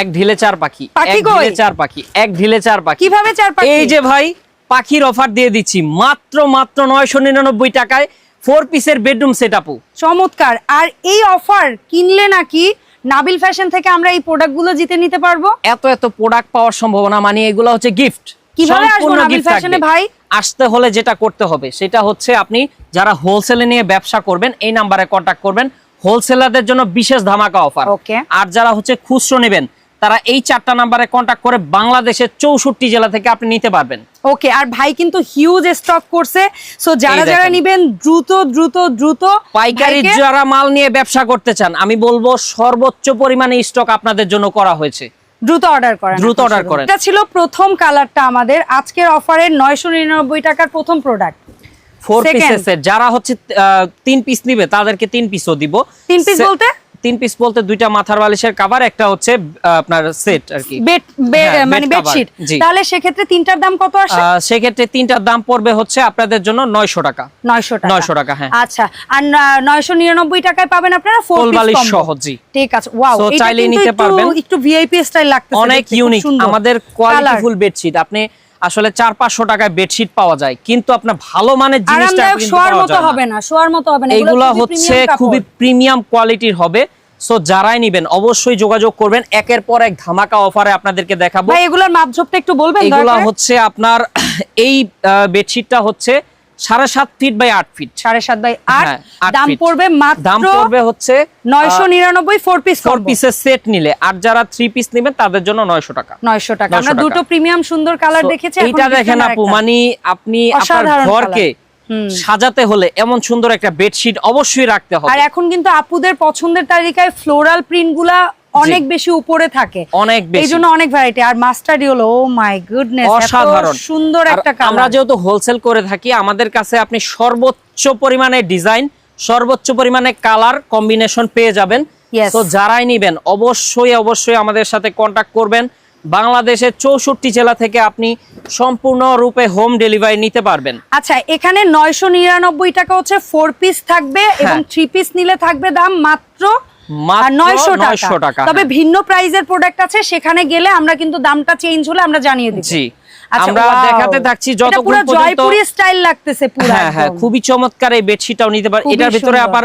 এক ঢিলে চার পাখি পাখি এক ঢিলে চার পাখি এক ঢিলে চার পাখি। কীভাবে চার পাখি? এই যে ভাই পাখির অফার দিয়ে দিচ্ছি মাত্র মাত্র নয়শো নিরানব্বই টাকায় ফোর পিসের বেডরুম সেট আপু চমৎকার। আর এই অফার কিনলে নাকি নাবিল ফ্যাশন থেকে আমরা এই প্রোডাক্টগুলো জিতে নিতে পারব? এত এত প্রোডাক্ট পাওয়ার সম্ভাবনা মানে এগুলো হচ্ছে গিফট কীভাবে আসব নাবিল ফ্যাশনে ভাই? আসতে হলে যেটা করতে হবে সেটা হচ্ছে আপনি যারা হোলসেলে নিয়ে ব্যবসা করবেন এই নাম্বারে কন্ট্যাক্ট করবেন। হোলসেলারদের জন্য বিশেষ ধামাকা অফার. আর যারা হচ্ছে খুচরো নেবেন তারা এই চারটা নাম্বারে কন্ট্যাক্ট করে বাংলাদেশের চৌষট্টি জেলা থেকে আপনি নিতে পারবেন ওকে আর ভাই কিন্তু হিউজ স্টক করছে সো যারা যারা। নিবেন দ্রুত দ্রুত দ্রুত পাইকারি যারা মাল নিয়ে ব্যবসা করতে চান আমি বলব সর্বোচ্চ পরিমাণে স্টক আপনাদের জন্য করা হয়েছে দ্রুত অর্ডার করেন দ্রুত করেন। এটা ছিল প্রথম কালারটা আমাদের আজকের অফারের নয়শো নিরানব্বই টাকার প্রথম প্রোডাক্ট ফোর. যারা হচ্ছে তিন পিস নিবে তাদেরকে তিন পিসও দিব তিন পিস বলতে? তিন পিস বলতে দুইটা মাথার বালিশের কাভার একটা হচ্ছে আপনার সেট আর কি বেড হ্যাঁ, মানে বেডশিট। তাহলে সেক্ষেত্রে তিনটার দাম কত আসে আহ, সেক্ষেত্রে তিনটার দাম পড়বে হচ্ছে আপনাদের জন্য নয়শো টাকা নয়শো টাকা 900 টাকা, হ্যাঁ। আচ্ছা আর নয়শো নিরানব্বই টাকায় পাবেন আপনারা ফোর পিস বালিশ সহ, জি। ঠিক আছে ওয়াও এটা কিন্তু নিতে একটু- পারবেন। একটু ভিআইপি স্টাইল লাগতেছে অনেক ইউনিক আমাদের। কোয়ালিটিফুল বেডশিট আপনি আসলে চার পাঁচশো টাকায় বেডশিট পাওয়া যায়। কিন্তু আপনার ভালো মানের জিনিসটা শোয়ার মতো হবে না শোয়ার মতো হবে না এগুলো হচ্ছে খুবই প্রিমিয়াম কোয়ালিটির হবে। সো যারাই নিবেন অবশ্যই যোগাযোগ করবেন। একের পর এক ধামাকা অফারে আপনাদেরকে দেখাবো। এগুলোর মাপঝোপটা একটু বলবেন এগুলা হচ্ছে আপনার এই বেডশিটটা হচ্ছে সাড়ে সাত ফিট বাই আট ফিট সাড়ে সাত বাই আট। হ্যাঁ, দাম পড়বে দাম পড়বে হচ্ছে নয়শো নিরানব্বই ফোর পিস ফোর পিসের সেট নিলে। আর যারা থ্রি পিস নেবেন তাদের জন্য নয়শো টাকা। নয়শো টাকা। আমরা দুটো প্রিমিয়াম সুন্দর কালার দেখেছি দেখেন আপু মানে আপনি আপনার অসাধারণ ঘরকে সাজাতে হলে এমন সুন্দর একটা বেডশিট অবশ্যই রাখতে হবে। আর এখন কিন্তু আপুদের পছন্দের তালিকায় ফ্লোরাল প্রিন্টগুলা অনেক বেশি উপরে থাকে। অনেক বেশি। এই জন্য অনেক ভ্যারাইটি আর মাস্টার্ড হলো ও মাই গুডনেস অসাধারণ। সুন্দর একটা আমরা যেহেতু হোলসেল করে থাকি আমাদের কাছে আপনি সর্বোচ্চ পরিমাণে ডিজাইন সর্বোচ্চ পরিমাণে কালার কম্বিনেশন পেয়ে যাবেন। তো যারাই নিবেন অবশ্যই অবশ্যই আমাদের সাথে কন্টাক্ট করবেন। বাংলাদেশের চৌষট্টি জেলা থেকে আপনি সম্পূর্ণ রূপে হোম ডেলিভারি নিতে পারবেন। আচ্ছা এখানে নয়শো নিরানব্বই টাকা হচ্ছে ফোর পিস থাকবে এবং থ্রি পিস নিলে থাকবে দাম মাত্র 900 টাকা, তবে হ্যাঁ। ভিন্ন প্রাইজের প্রোডাক্ট আছে সেখানে গেলে আমরা কিন্তু দামটা চেঞ্জ হলে আমরা জানিয়ে দিচ্ছি জি। আমরা দেখাতে থাকছি যতক্ষণ জয়পুরি স্টাইল লাগতেছে পুরো হ্যাঁ হ্যাঁ খুবই চমৎকার এই বেডশিটটাও নিতে পারেন এটার ভিতরে। আবার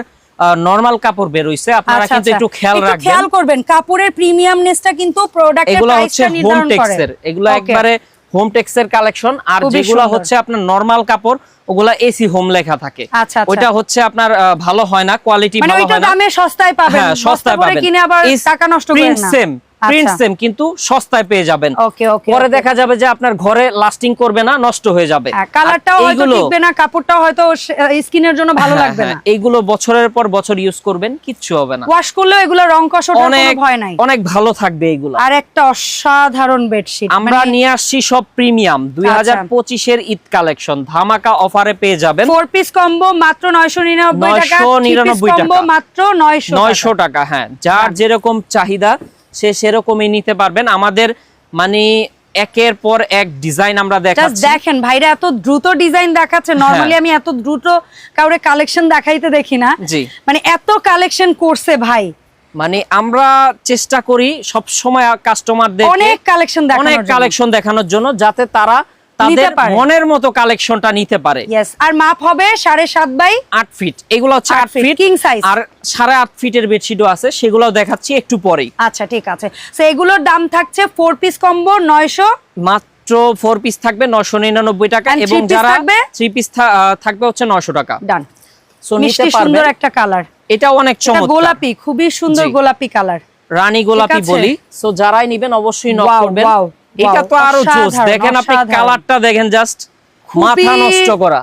নরমাল কাপড় বের হইছে। আপনারা আচ্ছা, কিন্তু আচ্ছা। একটু খেয়াল রাখবেন। খেয়াল করবেন কাপড়ের প্রিমিয়ামনেসটা কিন্তু প্রোডাক্টের এগুলো হচ্ছে হোম নির্ধারণ টেক্সের এগুলো. একবারে হোম টেক্সের কালেকশন আর যেগুলো হচ্ছে আপনার নরমাল কাপড় ওগুলা এসি হোম লেখা থাকে। আচ্ছা, আচ্ছা। ওইটা হচ্ছে আপনার ভালো হয় না কোয়ালিটি মানে ভালো হয় না। দামে সস্তায় পাবেন হ্যাঁ সস্তায় পাবেন। কিনে আবার টাকা নষ্ট করেন না। সেম প্রিন্ট আচ্ছা। সেম কিন্তু সস্তায় পেয়ে যাবেন। ওকে ওকে পরে দেখা যাবে যে আপনার ঘরে লাস্টিং করবে না নষ্ট হয়ে যাবে। হ্যাঁ কালারটাও হয়তো টিকবে না কাপড়টাও হয়তো স্কিনের জন্য ভালো হ্যাঁ, লাগবে না। হ্যাঁ, এইগুলো বছরের পর বছর ইউজ করবেন কিচ্ছু হবে না। ওয়াশ করলেও এগুলো রং কষ কোনো অনেক ভয় নাই। অনেক ভালো থাকবে এগুলো। আর একটা অসাধারণ বেডশিট আমরা নিয়ে আসছি সব প্রিমিয়াম দুই হাজার আচ্ছা। পঁচিশের ঈদ কালেকশন ধামাকা অফারে পেয়ে যাবেন। ফোর পিস কম্বো মাত্র নয়শো নিরানব্বই টাকা 999 কম্বো টাকা। মাত্র নয়শো নয়শো টাকা হ্যাঁ যার যেরকম চাহিদা সে সেরকমই নিতে পারবেন। আমাদের মানে একের পর এক ডিজাইন আমরা দেখাচ্ছি। দেখেন ভাইরা এত দ্রুত ডিজাইন দেখাচ্ছে। নরমালি হ্যাঁ। আমি এত দ্রুত কাউরে কালেকশন দেখাইতে দেখি না। মানে এত কালেকশন করছে ভাই। মানে আমরা চেষ্টা করি সব সময় কাস্টমারদের অনেক কালেকশন অনেক কালেকশন দেখানোর জন্য যাতে তারা তাদের। মনের মতো কালেকশনটা নিতে পারে। আর মাপ হবে সাড়ে সাত বাই আট ফিট এগুলো হচ্ছে আট আট ফিট king size। আর সাড়ে আট ফিটের বেডশিটও আছে সেগুলো দেখাচ্ছি একটু পরেই। আচ্ছা ঠিক আছে। তো এগুলোর দাম থাকছে ফোর পিস কম্বো নয়শো। মাত্র ফোর পিস থাকবে নশো নিরানব্বই টাকা এবং যারা থ্রি পিস থাকবে হচ্ছে নশো টাকা। ডান সুন্দর একটা কালার অনেক চমৎকার। গোলাপি খুবই সুন্দর গোলাপি কালার রানী গোলাপি বলি। সো যারাই নিবেন অবশ্যই নক করবেন। wow, এটা তো আরও জোস দেখেন আপনি কালারটা দেখেন জাস্ট মাথা নষ্ট করা।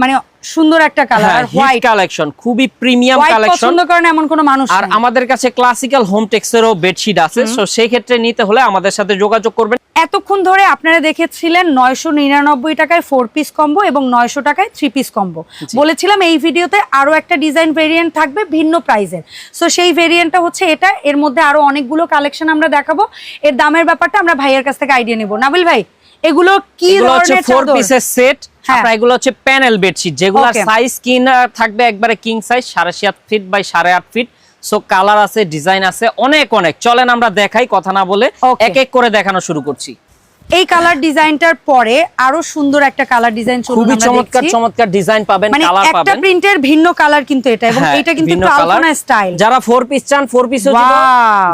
মানে সুন্দর একটা কালার হ্যাঁ আর হোয়াইট কালেকশন খুবই প্রিমিয়াম কালেকশন পছন্দ করেন এমন কোনো মানুষ আর আমাদের কাছে ক্লাসিক্যাল হোম টেক্সেরও বেডশিট আছে সো সেই ক্ষেত্রে নিতে হলে আমাদের সাথে যোগাযোগ করবেন। এতক্ষণ ধরে আপনারা দেখেছিলেন নয়শো নিরানব্বই টাকায় ফোর পিস কম্বো এবং নয়শো টাকায় থ্রি পিস কম্বো বলেছিলাম এই ভিডিওতে আরও একটা ডিজাইন ভেরিয়েন্ট থাকবে ভিন্ন প্রাইজের সো সেই ভেরিয়েন্টটা হচ্ছে এটা এর মধ্যে আরও অনেকগুলো কালেকশন আমরা দেখাবো। এর দামের ব্যাপারটা আমরা ভাইয়ের কাছ থেকে আইডিয়া নেব। নাবিল ভাই এগুলো কি এগুলো হচ্ছে ধরনের ফোর পিসের সেট। আপনার এগুলো হচ্ছে প্যানেল বেডশিট যেগুলো. সাইজ থাকবে একবারে king size feet by feet so colour আছে ডিজাইন আছে অনেক অনেক। চলেন আমরা দেখাই কথা না বলে এক এক করে দেখানো শুরু করছি। এই কালার ডিজাইনটার পরে আরও সুন্দর একটা কালার ডিজাইন খুবই চমৎকার চমৎকার ডিজাইন পাবেন মানে কালার একটা প্রিন্টের ভিন্ন কালার কিন্তু এটা এবং হ্যাঁ, এটা কিন্তু একটু। আলপনা স্টাইল যারা ফোর পিস চান ফোর পিসও দিব।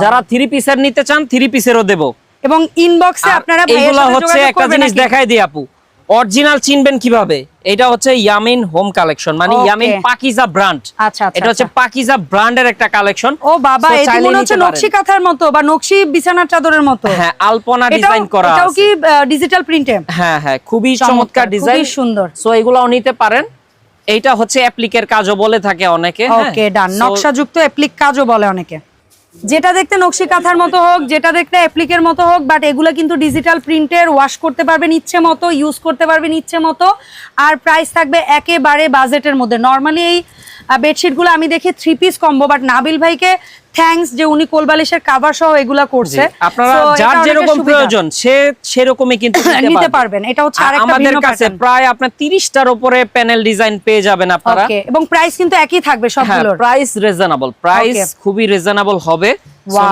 যারা থ্রি পিসের নিতে চান থ্রি পিসেরও দেব। এবং ইনবক্সে আপনারা এইগুলা সাথে হচ্ছে একটা জিনিস? দেখাই দিই আপু। অরিজিনাল চিনবেন কীভাবে? এটা হচ্ছে ইয়ামিন হোম কালেকশন মানে ইয়ামিন পাকিজা ব্র্যান্ড আচ্ছা আচ্ছা এটা হচ্ছে আচ্ছা। পাকিজা ব্র্যান্ডের একটা কালেকশন ও বাবা তো মনে হচ্ছে নকশি কাঁথার মতো বা নকশি বিছানার চাদরের মতো। হ্যাঁ আলপনা ডিজাইন করা এটাও কি ডিজিটাল প্রিন্টে হ্যাঁ হ্যাঁ খুবই চমৎকার, চমৎকার খুবই ডিজাইন সুন্দর। সো এগুলাও নিতে পারেন। এইটা হচ্ছে অ্যাপ্লিকের কাজও বলে থাকে অনেকে হ্যাঁ। ওকে ডান নকশাযুক্ত অ্যাপ্লিক কাজও বলে অনেকে। যেটা দেখতে নকশি কাঁথার মতো হোক, যেটা দেখতে অ্যাপ্লিকের মতো হোক বাট এগুলো কিন্তু ডিজিটাল প্রিন্টের ওয়াশ করতে পারবেন ইচ্ছে মতো ইউজ করতে পারবেন ইচ্ছে মতো। আর প্রাইস থাকবে একেবারে বাজেটের মধ্যে। নর্মালি এই বেডশিটগুলো আমি দেখি three piece combo but Nabil ভাইকে থ্যাঙ্কস যে উনি কোলবালিশের কাভার সহ এগুলা করছে। আপনারা যার যেরকম প্রয়োজন সে সেরকমই কিন্তু নিতে পারবেন। এটা হচ্ছে আরেকটা আমাদের কাছে প্রায় আপনার 30 টার উপরে প্যানেল ডিজাইন পেয়ে যাবেন আপনারা। ওকে এবং প্রাইস কিন্তু একই থাকবে হ্যাঁ সবগুলোর। প্রাইস রিজনেবল প্রাইস খুবই রিজনেবল হবে.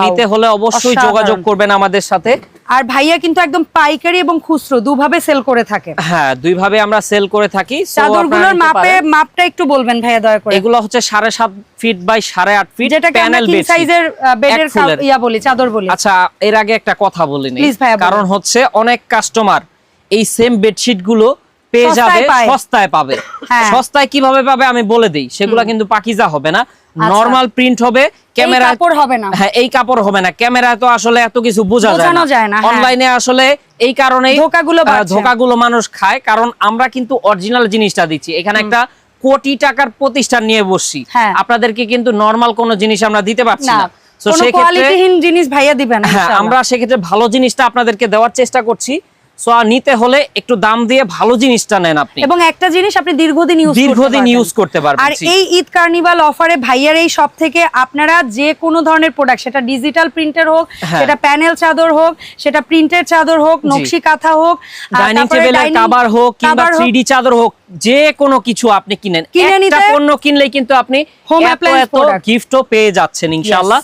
নিতে হলে অবশ্যই যোগাযোগ করবেন আমাদের সাথে। আর ভাইয়া কিন্তু একদম পাইকারি এবং খুচরো দুভাবে সেল করে থাকে। হ্যাঁ দুই ভাবে আমরা সেল করে থাকি। চাদরগুলোর মাপে মাপটা একটু বলবেন ভাইয়া দয়া করে। এগুলো হচ্ছে সাড়ে সাত ফিট বাই সাড়ে আট ফিট যেটাকে আমরা প্যানেল বেড সাইজের বেডের ইয়া বলি চাদর বলি। আচ্ছা এর আগে একটা কথা বলিনি। কারণ হচ্ছে অনেক কাস্টমার এই সেম বেডশিটগুলো পেয়ে যাবে সস্তায় পাবে। হ্যাঁ। সস্তায় কীভাবে পাবে আমি বলে দেই। সেগুলো কিন্তু পাকিজা হবে না। নরমাল প্রিন্ট হবে ক্যামেরা আচ্ছা। কাপড় হবে না। হ্যাঁ এই কাপড় হবে না। ক্যামেরায় তো আসলে এত কিছু বোঝা যায় না, হ্যাঁ। অনলাইনে আসলে এই কারণেই ধোঁকাগুলো। ধোঁকাগুলো মানুষ খায়। কারণ আমরা কিন্তু অরিজিনাল জিনিসটা দিচ্ছি। এখানে একটা কোটি টাকার প্রতিষ্ঠান নিয়ে বসছি। হ্যাঁ। আপনাদেরকে কিন্তু নরমাল কোনো জিনিস আমরা দিতে পারছি না। তো সেক্ষেত্রে জিনিস ভাইয়া দিবেন হ্যাঁ আমরা সেক্ষেত্রে ভালো জিনিসটা আপনাদেরকে দেওয়ার চেষ্টা করছি। সো নিতে হলে একটু দাম দিয়ে ভালো জিনিসটা নেন আপনি। এবং একটা জিনিস আপনি দীর্ঘদিন ইউজ দীর্ঘদিন ইউজ করতে পারবেন আর এই ঈদ কার্নিভাল অফারে ভাইয়ার এই সব থেকে আপনারা যে কোনো ধরনের প্রোডাক্ট সেটা ডিজিটাল প্রিন্টের হোক হ্যাঁ। সেটা প্যানেল চাদর হোক সেটা প্রিন্টের চাদর হোক নকশি কাঁথা হোক ডাইনিং টেবিলের কাভার হোক কিংবা 3D চাদর হোক যে কোনো কিছু আপনি কিনেন। কিনে একটা পণ্য কিনলেই কিন্তু আপনি এত product। গিফটও পেয়ে যাচ্ছেন ইনশাআল্লাহ.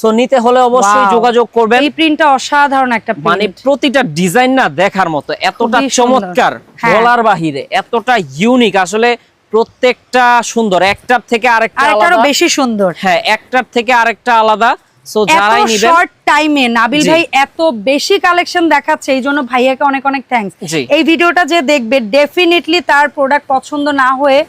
সো নিতে হলে অবশ্যই যোগাযোগ করবেন। এই প্রিন্টটা অসাধারণ একটা মানে প্রতিটা ডিজাইন না দেখার মতো এতটা চমৎকার হ্যাঁ। বলার বাহিরে এতটা ইউনিক আসলে প্রত্যেকটা সুন্দর একটার থেকে আরেকটা আলাদা। বেশি সুন্দর। হ্যাঁ একটার থেকে আরেকটা আলাদা। সো যারাই নিবেন শর্ট টাইমে নাবিল ভাই এত বেশি কালেকশন দেখাচ্ছে এই জন্য ভাইয়াকে অনেক অনেক থ্যাঙ্কস এই ভিডিওটা যে দেখবে ডেফিনেটলি তার প্রোডাক্ট পছন্দ না হয়ে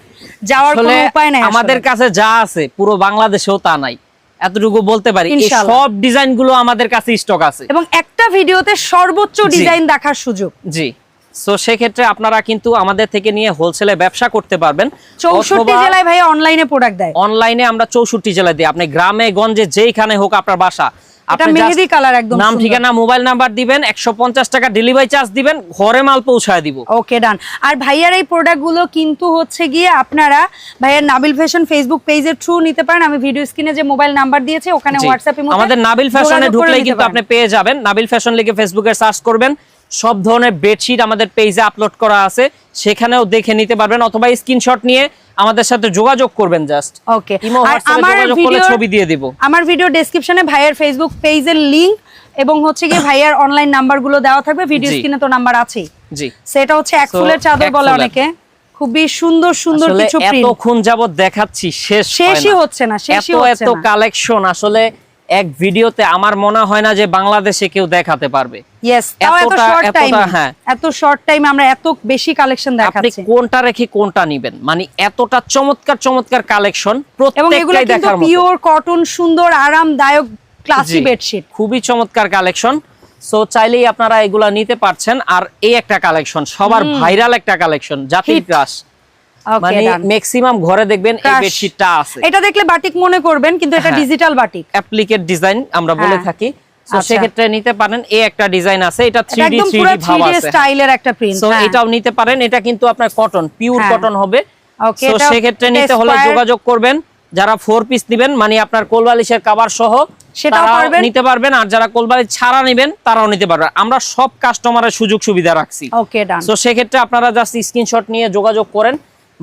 যাওয়ার কোনো উপায় নাই আমাদের কাছে যা আছে পুরো বাংলাদেশেও তা নাই। এতটুকু বলতে পারি সব ডিজাইনগুলো আমাদের কাছে স্টক আছে। এবং একটা ভিডিওতে সর্বোচ্চ ডিজাইন দেখার সুযোগ। জি। সো সেক্ষেত্রে আপনারা কিন্তু আমাদের থেকে নিয়ে হোলসেলে ব্যবসা করতে পারবেন। চৌষট্টি জেলায় ভাই অনলাইনে প্রোডাক্ট দেয়। অনলাইনে আমরা চৌষট্টি জেলায় দিই। আপনি গ্রামে গঞ্জে যেইখানে হোক আপনার বাসা এটা মেহেদি কালার একদম নাম ঠিকানা মোবাইল নাম্বার দিবেন একশো পঞ্চাশ টাকা ডেলিভারি চার্জ দিবেন ঘরে মাল পৌঁছায় দিব। ওকে ডান আর ভাইয়ার এই প্রোডাক্টগুলো কিন্তু হচ্ছে গিয়ে আপনারা ভাইয়ার নাবিল ফ্যাশন ফেসবুক পেজের থ্রু নিতে পারেন। আমি ভিডিও স্ক্রিনে যে মোবাইল নাম্বার দিয়েছি ওখানে। হোয়াটসঅ্যাপে আমাদের নাবিল ফ্যাশনে ঢুকলেই কিন্তু আপনি পেয়ে যাবেন। নাবিল ফ্যাশন লিখে ফেসবুকে সার্চ করবেন। সব ধরনের বেডশিট আমাদের পেজে আপলোড করা আছে। সেখানেও দেখে নিতে পারবেন অথবা স্ক্রিনশট নিয়ে আমাদের সাথে যোগাযোগ করবেন জাস্ট ওকে আর আমার ভিডিও ছবি দিয়ে দিব। আমার ভিডিও ডেসক্রিপশনে ভাইয়ার ফেসবুক পেজের লিংক এবং হচ্ছে গিয়ে ভাইয়ার অনলাইন নাম্বারগুলো দেওয়া থাকবে। ভিডিও স্ক্রিনে তো নাম্বার আছেই। জি। সেটা হচ্ছে এক ফুলের চাদর বলে অনেকে। খুবই সুন্দর সুন্দর কিছু প্রিন্ট এতক্ষণ যাবত দেখাচ্ছি শেষ শেষই হচ্ছে না শেষই এত হচ্ছে এত না। কালেকশন আসলে এক ভিডিওতে আমার মনে হয় না যে বাংলাদেশে কেউ দেখাতে পারবে। এত শর্ট টাইম হ্যাঁ। এত শর্ট টাইমে আমরা এত বেশি কালেকশন দেখাচ্ছি। কোনটা রেখে কোনটা নিবেন? মানে এতটা চমৎকার চমৎকার কালেকশন এবং এগুলো প্রত্যেকটাই দেখার মতো। পিওর কটন সুন্দর আরামদায়ক ক্লাসি বেডশিট খুবই চমৎকার কালেকশন সো চাইলেই আপনারা এগুলা নিতে পারছেন। আর এই একটা কালেকশন সবার ভাইরাল একটা কালেকশন জাতির। ক্রাশ ওকে মানে ম্যাক্সিমাম ঘরে দেখবেন এই। বেডশিটটা আছে। এটা দেখলে বাটিক মনে করবেন কিন্তু এটা হ্যাঁ। ডিজিটাল বাটিক অ্যাপ্লিকেট ডিজাইন আমরা বলে হ্যাঁ। থাকি। আচ্ছা। সেক্ষেত্রে নিতে পারেন এই একটা ডিজাইন আছে এটা এটা 3D একদম 3D ভাব আছে। স্টাইলের একটা প্রিন্ট এটাও নিতে পারেন এটা কিন্তু আপনার কটন পিওর হ্যাঁ। কটন হবে। সেক্ষেত্রে নিতে হলে যোগাযোগ করবেন যারা ফোর পিস নেবেন মানে আপনার কোলবালিশের কাভার সহ নিতে পারবেন আর যারা কোলবালিশ ছাড়া নেবেন তারাও নিতে পারবেন। আমরা সব কাস্টমারের সুযোগ সুবিধা রাখছি সো সেক্ষেত্রে আপনারা জাস্ট স্ক্রিনশট নিয়ে যোগাযোগ করেন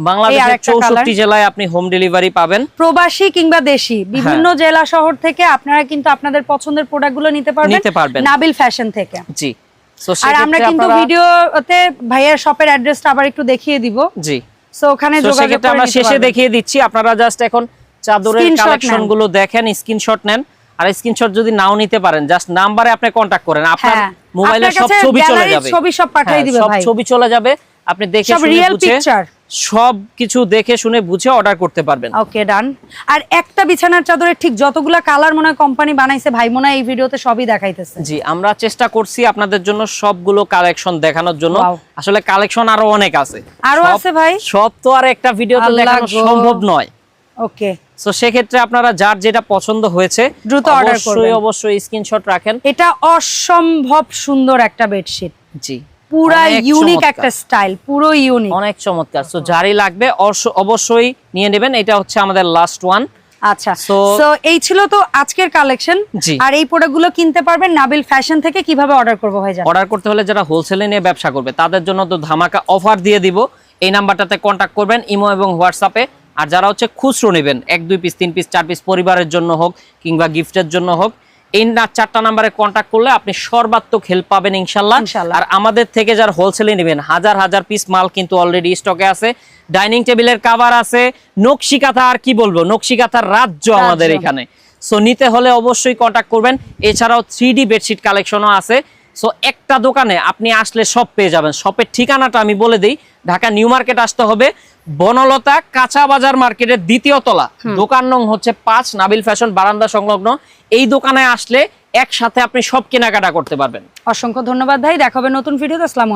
বাংলাদেশের চৌষট্টি জেলায় আপনি হোম ডেলিভারি পাবেন। প্রবাসী কিংবা দেশি বিভিন্ন হ্যাঁ। জেলা শহর থেকে আপনারা কিন্তু আপনাদের পছন্দের প্রোডাক্টগুলো নিতে পারবেন নিতে পারবেন। নাবিল ফ্যাশন থেকে। জি। আর আমরা কিন্তু ভিডিওতে ভাইয়ার শপের অ্যাড্রেসটা আবার একটু দেখিয়ে দিব। জি। সো ওখানে যোগাযোগ আমরা শেষে দেখিয়ে দিচ্ছি। আপনারা জাস্ট এখন চাদরের কালেকশনগুলো দেখেন স্ক্রিনশট নেন। আর স্ক্রিনশট যদি নাও নিতে পারেন জাস্ট নাম্বারে আপনি কন্টাক্ট করেন। আপনার হ্যাঁ। মোবাইলে সব ছবি চলে যাবে। ছবি সব পাঠিয়ে হ্যাঁ, দিবে সব ছবি চলে যাবে। আপনি দেখে সব রিয়েল পিকচার সব কিছু দেখে শুনে বুঝে অর্ডার করতে পারবেন। ওকে ডান আর একটা বিছানার চাদরের ঠিক যতগুলা কালার মনে হয় কোম্পানি বানাইছে ভাই মনে এই ভিডিওতে সবই দেখাইতেছে। জি আমরা চেষ্টা করছি আপনাদের জন্য সবগুলো কালেকশন দেখানোর জন্য। আসলে কালেকশন আরও অনেক আছে। আরও আছে ভাই? সব তো আর একটা ভিডিওতে দেখানো সম্ভব নয়। ওকে তো সেক্ষেত্রে আপনারা যার যেটা পছন্দ হয়েছে দ্রুত অবশ্যই করবেন। অবশ্যই স্ক্রিনশট রাখেন। এটা অসম্ভব সুন্দর একটা বেডশিট জি। পুরা ইউনিক। একটা স্টাইল পুরো ইউনিক অনেক চমৎকার। তো যারই লাগবে অবশ্য- অবশ্যই নিয়ে নেবেন। এটা হচ্ছে আমাদের লাস্ট ওয়ান আচ্ছা সো এই ছিল তো আজকের কালেকশন আর এই প্রোডাক্টগুলো কিনতে পারবেন নাবিল ফ্যাশন থেকে কীভাবে অর্ডার করব ভাই অর্ডার করতে হলে যারা হোলসেলে নিয়ে ব্যবসা করবে তাদের জন্য তো ধামাকা অফার দিয়ে দিব। এই নাম্বারটাতে কন্ট্যাক্ট করবেন ইমো এবং হোয়াটসঅ্যাপে আর যারা হচ্ছে খুচরো নেবেন এক দুই পিস তিন পিস চার পিস পরিবারের জন্য হোক কিংবা গিফটের জন্য হোক এই না চারটা নাম্বারে কন্ট্যাক্ট করলে আপনি সর্বাত্মক হেল্প পাবেন ইনশাল্লাহ। আর আমাদের থেকে যার হোলসেলে নেবেন হাজার হাজার পিস মাল কিন্তু অলরেডি স্টকে আছে। ডাইনিং টেবিলের কাভার আছে। নকশি কাঁথা আর কি বলব? নকশি কাঁথার রাজ্য। আমাদের এখানে। সো নিতে হলে অবশ্যই কন্ট্যাক্ট করবেন। এছাড়াও থ্রি ডি বেডশিট কালেকশনও আছে। সো একটা দোকানে আপনি আসলে সব পেয়ে যাবেন। শপের ঠিকানাটা আমি বলে দিই। ঢাকা নিউ মার্কেট আসতে হবে। বনলতা কাঁচা বাজার মার্কেটের দ্বিতীয় তলা। দোকান নং হচ্ছে পাঁচ নাবিল ফ্যাশন বারান্দা সংলগ্ন। এই দোকানে আসলে একসাথে আপনি সব কেনাকাটা করতে পারবেন। অসংখ্য ধন্যবাদ ভাই। দেখাবেন নতুন ভিডিও আসসালামু